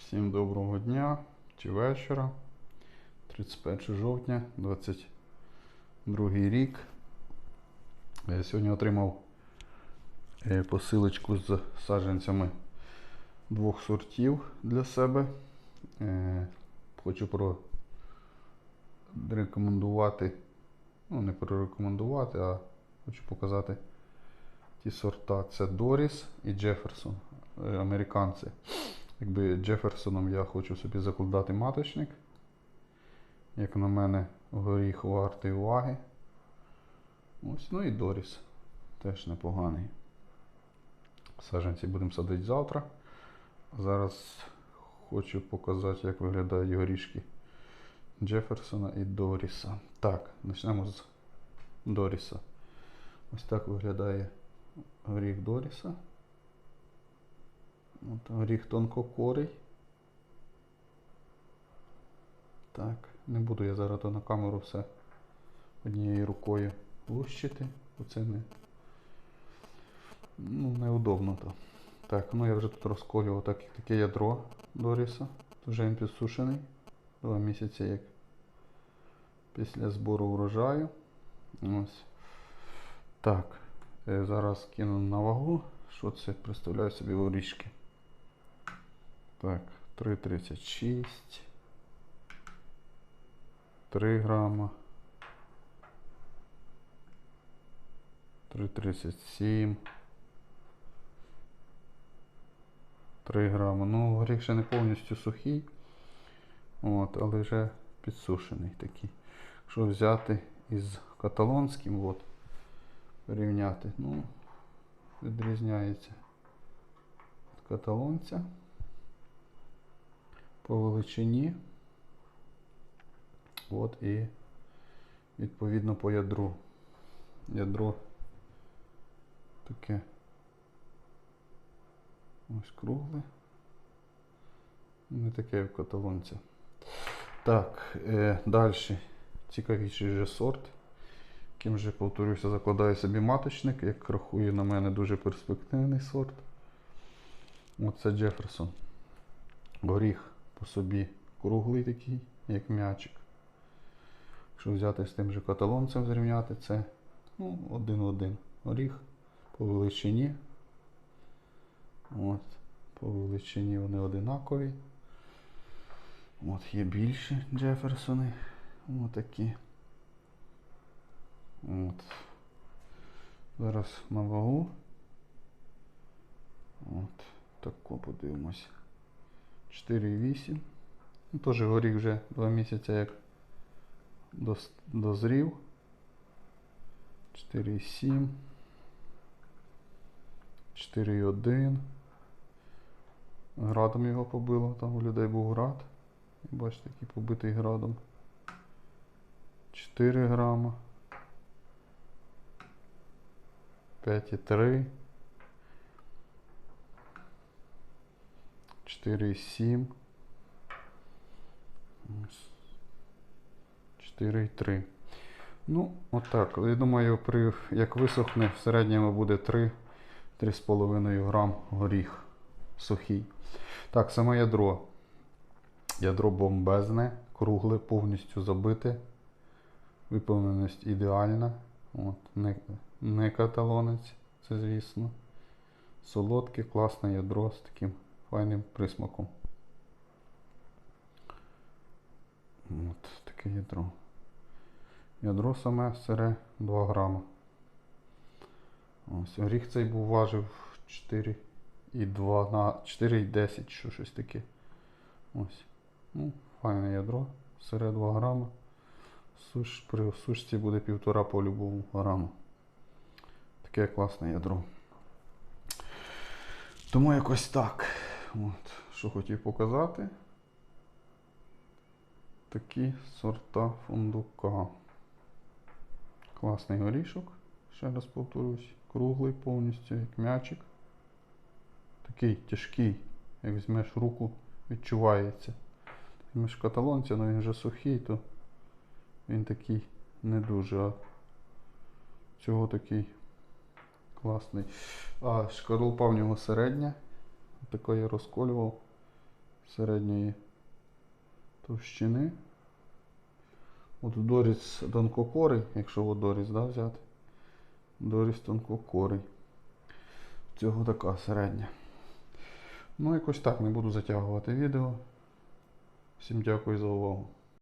Всім доброго дня чи вечора. 31 жовтня, 22 рік. Я сьогодні отримав е, посилочку з саджанцями двох сортів для себе. Е, Хочу порекомендувати, ну не прорекомендувати, а хочу показати ті сорта. Це Доріс і Джеферсон, е, американці. Якби Джеферсоном я хочу собі закладати маточник. Як на мене, горіх вартий уваги. Ось, ну і Доріс. Теж непоганий. Саджанці будемо садити завтра. Зараз хочу показати, як виглядають горішки Джеферсона і Доріса. Так, почнемо з Доріса. Ось так виглядає горіх Доріса. От, горіх тонкокорий. Так, не буду я зараз на камеру все однією рукою лущити, бо це не ну, неудобно то. Так, ну я вже тут розколював так, таке ядро Доріса. Вже він підсушений. Два місяці як після збору врожаю. Ось. Так, е, зараз кину на вагу. Що це представляю собі горішки. Так, 3,36. 3 грама. 3,37. 3 грама. Ну, горіх ще не повністю сухий. От, але вже підсушений такий. Якщо взяти із каталонським, от, порівняти, ну, відрізняється від каталонця по величині. От і відповідно по ядру. Ядро таке ось кругле. Не таке як каталонця. Так, е, далі цікавіший же сорт. Яким же, повторюся, закладаю собі маточник, як рахує на мене дуже перспективний сорт. Оце Джеферсон. Горіх по собі круглий такий, як м'ячик. Якщо взяти з тим же каталонцем зрівняти, це ну, один-один горіх по величині. От, по величині вони одинакові. От є більші Джеферсони. Отакі. От. Зараз на вагу. От. Тако подивимось. 4,8. Ну, Теж горіх вже 2 місяці як дозрів. 4,7. 4,1. Градом його побило, там у людей був град. Бачите, який побитий градом. 4 грама. 5,3. 4,7. 4,3. Ну, отак. Я думаю, при, як висохне, в середньому буде 3 3,5 грам горіх сухий. Так, саме ядро. Ядро бомбезне, кругле, повністю забите. Виповненість ідеальна. От, не, не каталонець, це звісно. Солодке, класне ядро з таким файним присмаком. От таке ядро. Ядро саме сире 2 грама. Ось, горіх цей був важив 4,2 на 4,10, що щось таке. Ось. Ну, файне ядро, сире 2 грама. Суш, при сушці буде 1,5 по любому граму. Таке класне ядро. Тому якось так. От, що хотів показати. Такі сорта фундука. Класний горішок. Ще раз повторюсь. Круглий повністю, як м'ячик. Такий тяжкий, як візьмеш руку, відчувається. Візьмеш каталонця, але він вже сухий, то він такий не дуже. А цього такий класний. А шкарлупа в нього середня. Таке я розколював. середньої товщини. От Доріс тонкокорий, якщо от Доріс да, взяти. Доріс тонкокорий. Цього така середня. Ну, якось так не буду затягувати відео. Всім дякую за увагу.